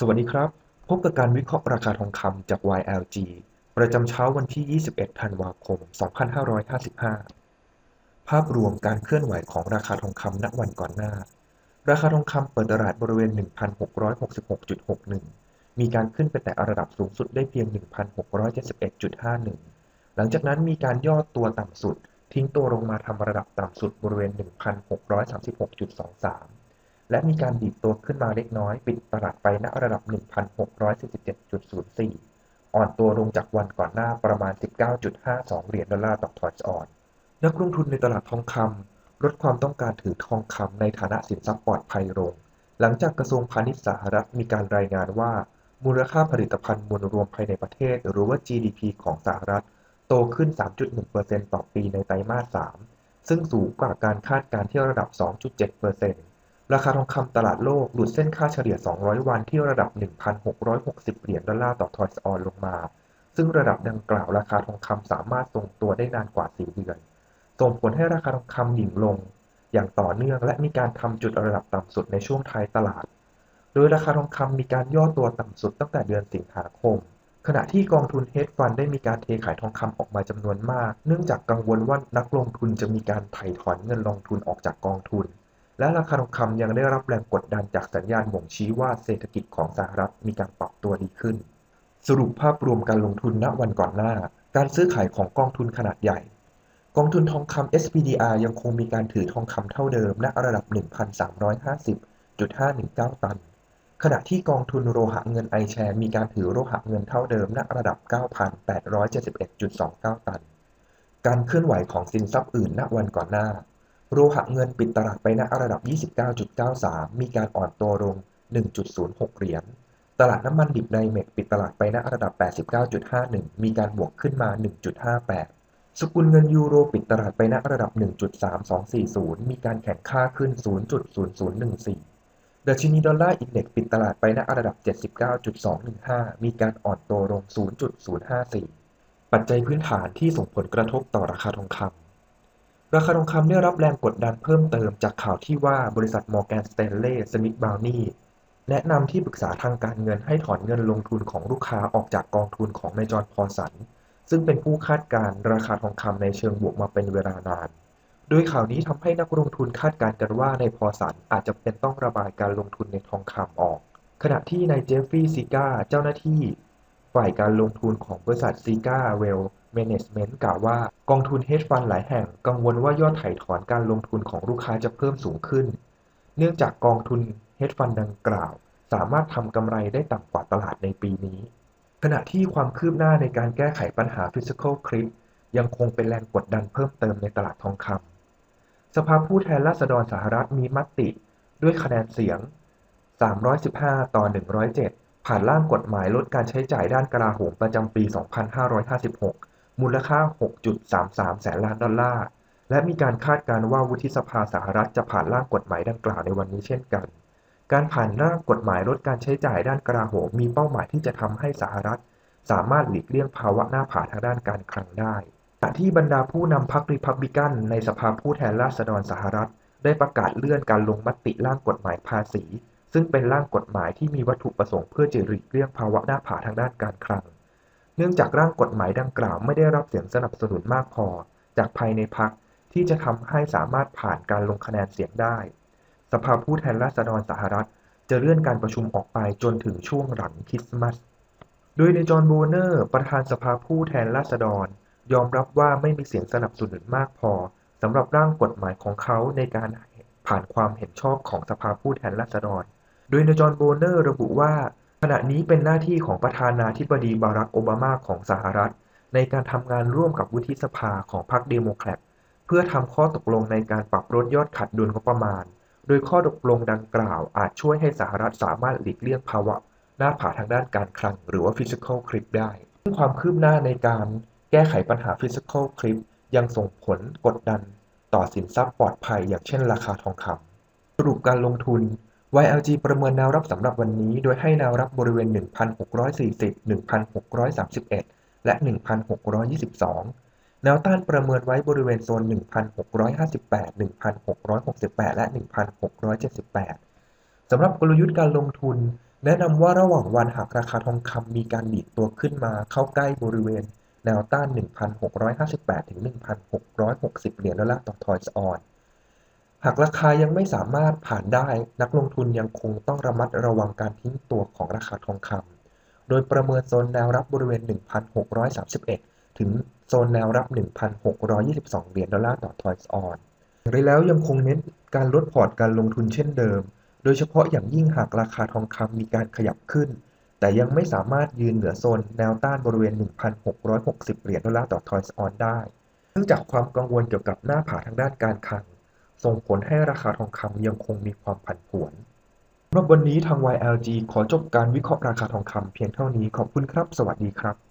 สวัสดีครับ พบกับการวิเคราะห์ราคาทองคำจาก YLG ประจำเช้าวันที่ 21 ธันวาคม 2555 ภาพรวมการเคลื่อนไหวของราคาทองคำณวันก่อนหน้า ราคาทองคำเปิดตลาดบริเวณ 1,666.61 มีการขึ้นไปแต่ระดับสูงสุดได้เพียง 1,671.51 หลังจากนั้นมีการย่อตัวต่ำสุด ทิ้งตัวลงมาทำระดับต่ำสุดบริเวณ 1,636.23 และมีการดีดตัวขึ้นมาเล็กน้อย ปิดตลาดไปณระดับ 1,647.04 อ่อนตัวลงจากวันก่อนหน้าประมาณ 19.52 เหรียญดอลลาร์ต่อทอยส์ออน นักลงทุนในตลาดทองคำลดความต้องการถือทองคำในฐานะสินทรัพย์ปลอดภัยลง หลังจากกระทรวงพาณิชย์สหรัฐมีการรายงานว่า มูลค่าผลิตภัณฑ์มวลรวมภายในประเทศ หรือว่า GDP ของสหรัฐ โตขึ้น 3.1%ต่อปีในไตรมาส 3 ซึ่งสูงกว่าการคาดการณ์ที่ระดับ 2.7% ราคาทองคำตลาดโลกหลุดเส้นค่าเฉลี่ย 200 วันที่ระดับ 1,660 เหรียญดอลลาร์ต่อทอยส์ออนลงมา ซึ่งระดับดังกล่าวราคาทองคำสามารถทรงตัวได้นานกว่า 4 เดือน ส่งผลให้ราคาทองคำดิ่งลง อย่างต่อเนื่องและมีการทำจุดระดับต่ำสุดในช่วงท้ายตลาด โดยราคาทองคำมีการย่อตัวต่ำสุดตั้งแต่เดือนสิงหาคม ขณะที่กองทุนเฮดฟันได้มีการเทขายทองคำออกมาจำนวนมาก เนื่องจากกังวลว่านักลงทุนจะมีการไถ่ถอนเงินลงทุนออกจากกองทุน และราคาทองคำยังได้รับแรงกดดันจากสัญญาณบ่งชี้ว่าเศรษฐกิจของสหรัฐมีการปรับตัวดีขึ้น สรุปภาพรวมการลงทุนณวันก่อนหน้า การซื้อขายของกองทุนขนาดใหญ่ กองทุนทองคำ SPDR ยังคงมีการถือทองคำเท่าเดิมณระดับ 1,350.519 ตัน ขณะที่กองทุนโลหะเงินไอแชร์มีการถือโลหะเงินเท่าเดิมณระดับ 9,871.29 ตัน การเคลื่อนไหวของสินทรัพย์อื่นณวันก่อนหน้า โลหะเงินปิดตลาดไปณระดับ 29.93 มีการอ่อนตัวลง 1.06 เหรียญ ตลาดน้ำมันดิบไนเมกปิดตลาดไปณระดับ 89.51 มีการบวกขึ้นมา 1.58 สกุลเงินยูโรปิดตลาดไปณระดับ 1.3240 มีการแข่งค่าขึ้น 0.0014ดัชนีดอลลาร์อินเด็กซ์ปิดตลาดไปณระดับ 79.215 มีการอ่อนตัวลง 0.054 ปัจจัยพื้นฐานที่ส่งผลกระทบต่อราคาทองคำ ราคาทองคำได้รับแรงกดดันเพิ่มเติมจากข่าวที่ว่าบริษัทมอร์แกนสแตนเลย์สมิธบราวนีแนะนำที่ปรึกษาทางการเงินให้ถอนเงินลงทุนของลูกค้าออกจากกองทุนของนายจอร์นพอสัน ซึ่งเป็นผู้คาดการราคาทองคำในเชิงบวกมาเป็นเวลานาน โดยข่าวนี้ทำให้นักลงทุนคาดการกันว่าในพอสันอาจจะเป็นต้องระบายการลงทุนในทองคำออก ขณะที่นายเจฟฟี่ซิก้าเจ้าหน้าที่ ฝ่ายการลงทุนของบริษัทซิก้าเวล แมเนจเมนต์กล่าวว่ากองทุนเฮดฟันหลายแห่งกังวลว่ายอดไถ่ถอนการลงทุนของลูกค้าจะเพิ่มสูงขึ้น เนื่องจากกองทุนเฮดฟันดังกล่าว สามารถทำกำไรได้ต่ำกว่าตลาดในปีนี้ ขณะที่ความคืบหน้าในการแก้ไขปัญหา Physical Cliff ยังคงเป็นแรงกดดันเพิ่มเติมในตลาดทองคำสภาผู้แทนราษฎรสหรัฐมีมติ ด้วยคะแนนเสียง 315 ต่อ 107 ผ่านร่างกฎหมายลดการใช้จ่ายด้านกลาโหมประจำปี 2556 มูลค่า 6.33 แสนล้านดอลลาร์ และมีการคาดการณ์ว่าวุฒิสภาสหรัฐจะผ่านร่างกฎหมายดังกล่าวในวันนี้เช่นกัน การผ่านร่างกฎหมายลดการใช้จ่ายด้านกลาโหมมีเป้าหมายที่จะทำให้สหรัฐ สามารถหลีกเลี่ยงภาวะหน้าผาทางด้านการคลังได้ขณะที่บรรดาผู้นำพรรคริพับลิกันในสภาผู้แทนราษฎรสหรัฐ ได้ประกาศเลื่อนการลงมติร่างกฎหมายภาษี ซึ่งเป็นร่างกฎหมายที่มีวัตถุประสงค์เพื่อจะหลีกเลี่ยงภาวะหน้าผาทางด้านการคลัง เนื่องจากร่างกฎหมายดังกล่าวไม่ได้รับเสียงสนับสนุนมากพอ จากภายในพรรคที่จะทำให้สามารถผ่านการลงคะแนนเสียงได้ สภาผู้แทนราษฎรสหรัฐ จะเลื่อนการประชุมออกไปจนถึงช่วงหลังคริสต์มาส โดยในจอห์นโบเนอร์ ประธานสภาผู้แทนราษฎร ยอมรับว่าไม่มีเสียงสนับสนุนมากพอสำหรับร่างกฎหมายของเขาในการผ่านความเห็นชอบของสภาผู้แทนราษฎร โดยในจอห์นโบเนอร์ระบุว่า ขณะนี้เป็นหน้าที่ของประธานาธิบดีบารักโอบามาของสหรัฐ ในการทำงานร่วมกับวุฒิสภาของพรรคเดโมแครตเพื่อทำข้อตกลงในการปรับลดยอดขาดดุลงบประมาณ โดยข้อตกลงดังกล่าวอาจช่วยให้สหรัฐสามารถหลีกเลี่ยงภาวะหน้าผาทางด้านการคลัง หรือว่า physical cliff ได้ซึ่งความคืบหน้าในการแก้ไขปัญหา physical cliff ยังส่งผลกดดัน ต่อสินทรัพย์ปลอดภัย อย่างเช่นราคาทองคำสรุปการลงทุน YLG ประเมินแนวรับสำหรับวันนี้ โดยให้แนวรับบริเวณ 1,640 1,631 และ 1,622 แนวต้านประเมินไว้บริเวณโซน 1,658 1,668 และ 1,678 สำหรับกลยุทธ์การลงทุน แนะนำว่าระหว่างวันหากราคาทองคำมีการดีดตัวขึ้นมาเข้าใกล้บริเวณ แนวต้าน 1,658 ถึง 1,660 เหรียญดอลลาร์ต่อทอยส์ออน หากราคายังไม่สามารถผ่านได้ นักลงทุนยังคงต้องระมัดระวังการทิ้งตัวของราคาทองคำโดยประเมินโซนแนวรับบริเวณ 1,631 ถึงโซนแนวรับ 1,622 เหรียญดอลลาร์ต่อทอยส์ออนซ์อย่างไรแล้วยังคงเน้นการลดพอร์ตการลงทุนเช่นเดิม โดยเฉพาะอย่างยิ่งหากราคาทองคำมีการขยับขึ้น แต่ยังไม่สามารถยืนเหนือโซนแนวต้านบริเวณ 1,660 เหรียญดอลลาร์ต่อทอยส์ออนได้ เนื่องจากความกังวลเกี่ยวกับหน้าผาทางด้านการคลัง ส่งผลให้ราคาทองคำยังคงมีความผันผวนสำหรับวันนี้ทาง YLG ขอจบการวิเคราะห์ราคาทองคำเพียงเท่านี้ขอบคุณครับ สวัสดีครับ